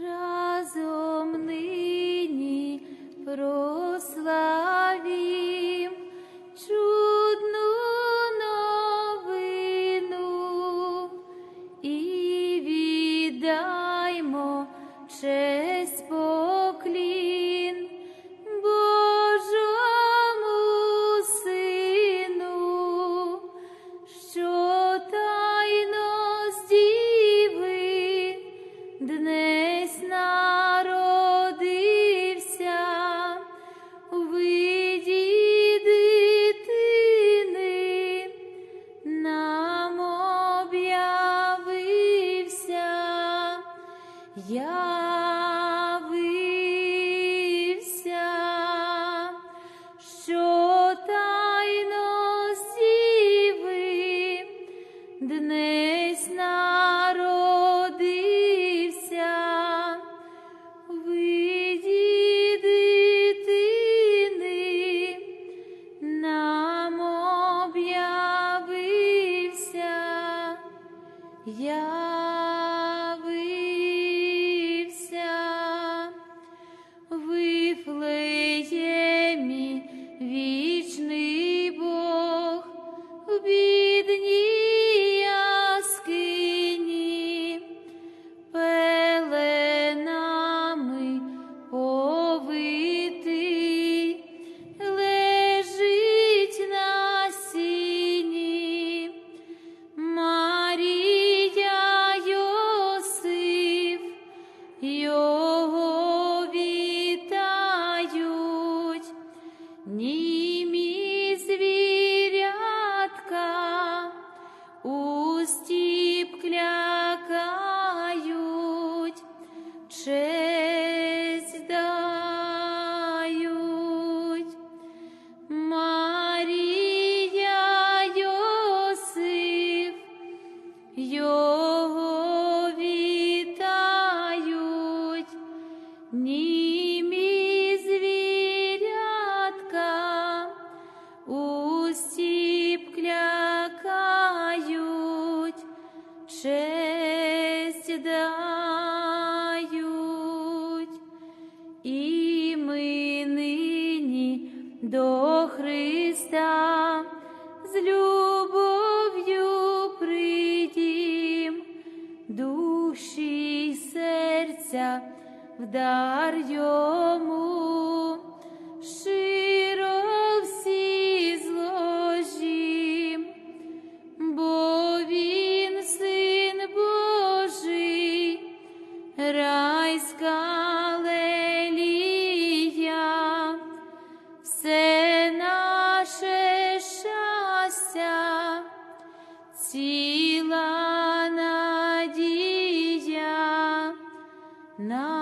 Ra до Христа з любов'ю прийдім, душі й серця вдар йому, на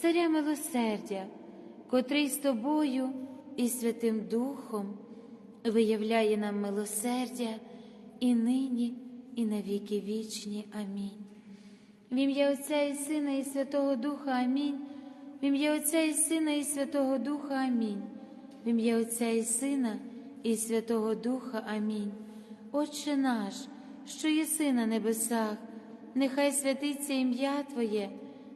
Царя милосердя, котрий з Тобою і Святим Духом виявляє нам милосердя і нині, і на віки вічні. Амінь. В ім'я Отця і Сина, і Святого Духа Амінь. В ім'я Отця і Сина, і Святого Духа Амінь. В ім'я Отця і Сина, і Святого Духа Амінь. Отче наш, що єси на небесах, нехай святиться ім'я Твоє,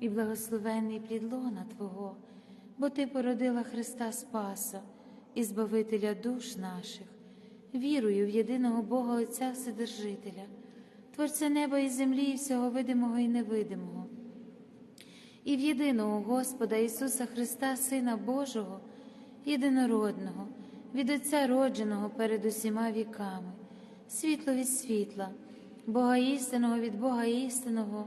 і благословенний плід лона Твого, бо Ти породила Христа Спаса і Збавителя душ наших. Вірую в єдиного Бога Отця Вседержителя, Творця неба і землі, і всього видимого і невидимого, і в єдиного Господа Ісуса Христа, Сина Божого, єдинородного, від Отця родженого перед усіма віками, світло від світла, Бога істинного від Бога істинного,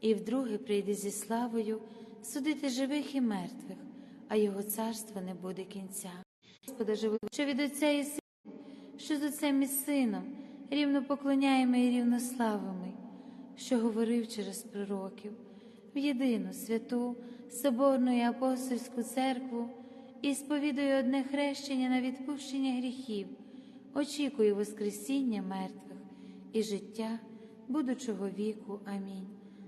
і вдруге прийде зі славою судити живих і мертвих, а його царства не буде кінця. Господа живий, що від Отця і Сина, що з Отцем і Сином, рівно поклоняємо і рівно славимо, що говорив через пророків, в єдину святу, соборну і апостольську церкву і сповідую одне хрещення на відпущення гріхів, очікую Воскресіння мертвих і життя будучого віку. Амінь.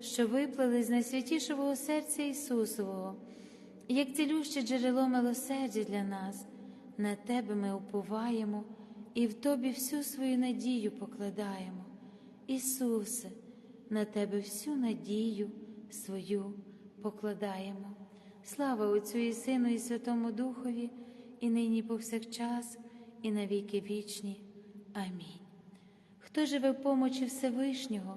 що виплили з найсвятішого серця Ісусового, як цілюще джерело милосердя для нас, на Тебе ми уповаємо і в Тобі всю свою надію покладаємо. Ісусе, на Тебе всю надію свою покладаємо. Слава Отцю і Сину, і Святому Духові, і нині, повсякчас, і на віки вічні. Амінь. Хто живе в помочі Всевишнього?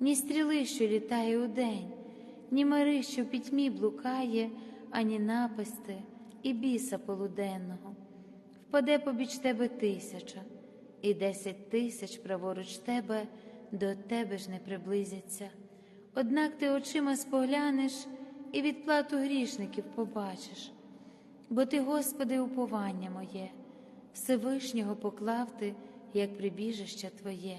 ні стріли, що літає удень, ні мари, що пітьмі блукає, ані напасти і біса полуденного. Впаде побіч тебе тисяча, і десять тисяч праворуч тебе до тебе ж не приблизяться. Однак ти очима споглянеш і відплату грішників побачиш, бо ти, Господи, уповання моє, Всевишнього поклав ти, як прибіжище Твоє.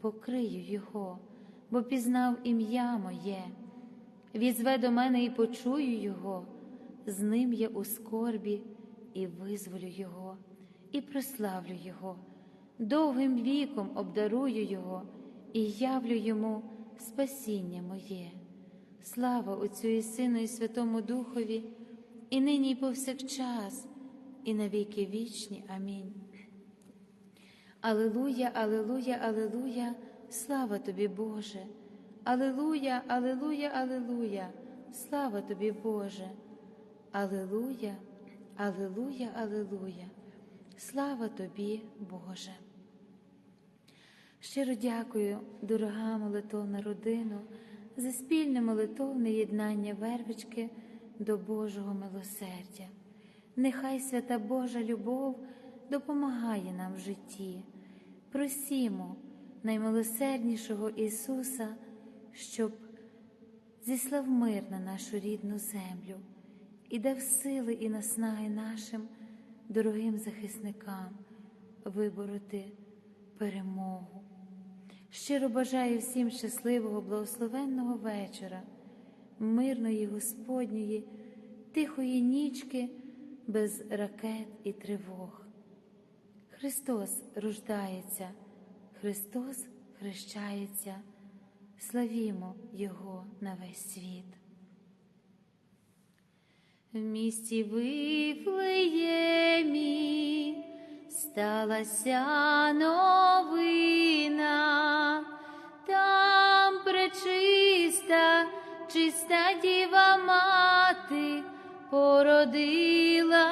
покрию його, бо пізнав ім'я моє, візве до мене і почую його, з ним я у скорбі і визволю його, і прославлю його, довгим віком обдарую його і явлю йому спасіння моє. Слава Отцю і Сину, і Святому Духові, і нині, і повсякчас, і на віки вічні. Амінь. Алилуя, Алилуя, Алилуя, слава тобі, Боже. Алилуя, Алилуя, Алилуя, слава тобі, Боже. Алилуя, Алилуя, Алилуя, слава тобі, Боже. Щиро дякую, дорога молитовна родина, за спільне молитовне єднання вервички до Божого милосердя. Нехай свята Божа любов допомагає нам в житті. Просімо наймилосерднішого Ісуса, щоб зіслав мир на нашу рідну землю і дав сили і наснаги нашим дорогим захисникам вибороти перемогу. Щиро бажаю всім щасливого, благословенного вечора, мирної Господньої, тихої нічки без ракет і тривог. Христос рождається, Христос хрещається, славімо Його на весь світ. В місті Вифлеємі сталася новина, там пречиста, чиста діва мати породила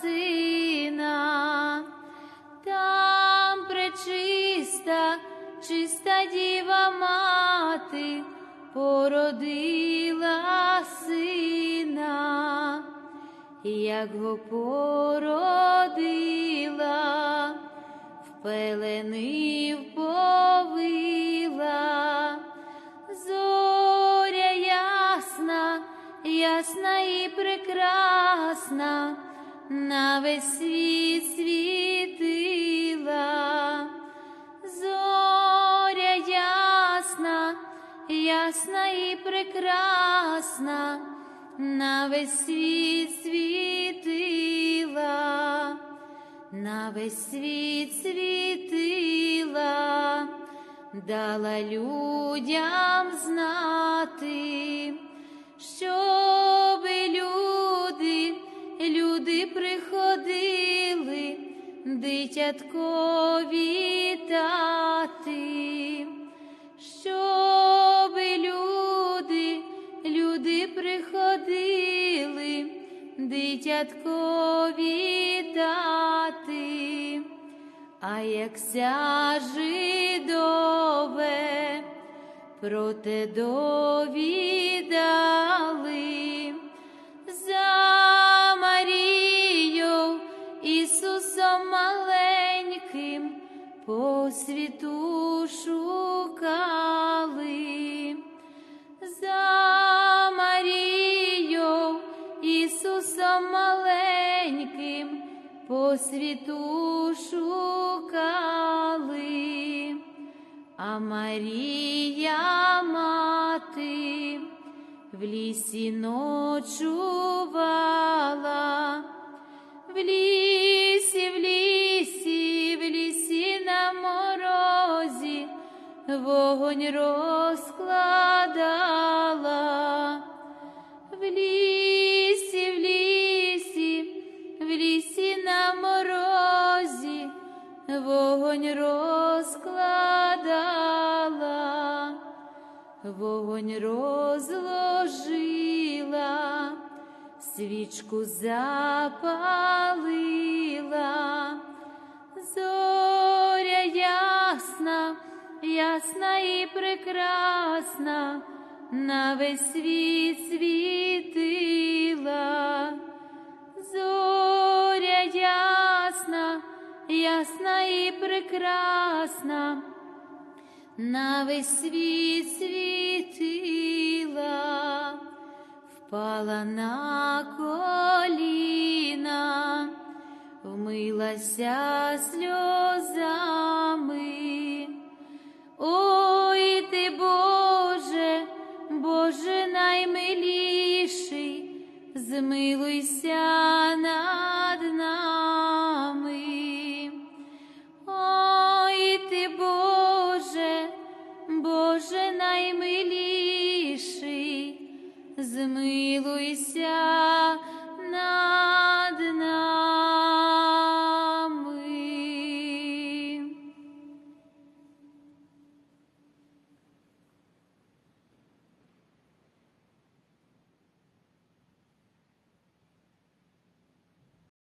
сина, пречиста, чиста діва мати породила сина, як го породила, в вповила, зоря ясна, ясна і прекрасна, на весь світ світила, зоря ясна, ясна і прекрасна, на весь світ світила, на весь світ світила, дала людям знати, щоби люди, люди приходили, дитятко вітати, щоби люди, люди приходили, дитятко вітати, а як ся жидове, проте довідали по світу шукали, а Марія мати в лісі ночувала, в лісі, в лісі, в лісі на морозі вогонь розкладала, вогонь розкладала, вогонь розложила, свічку запалила, зоря ясна, ясна і прекрасна, на весь світ світила. Ясна і прекрасна, на весь світ світила, впала на коліна, вмилася сльозами.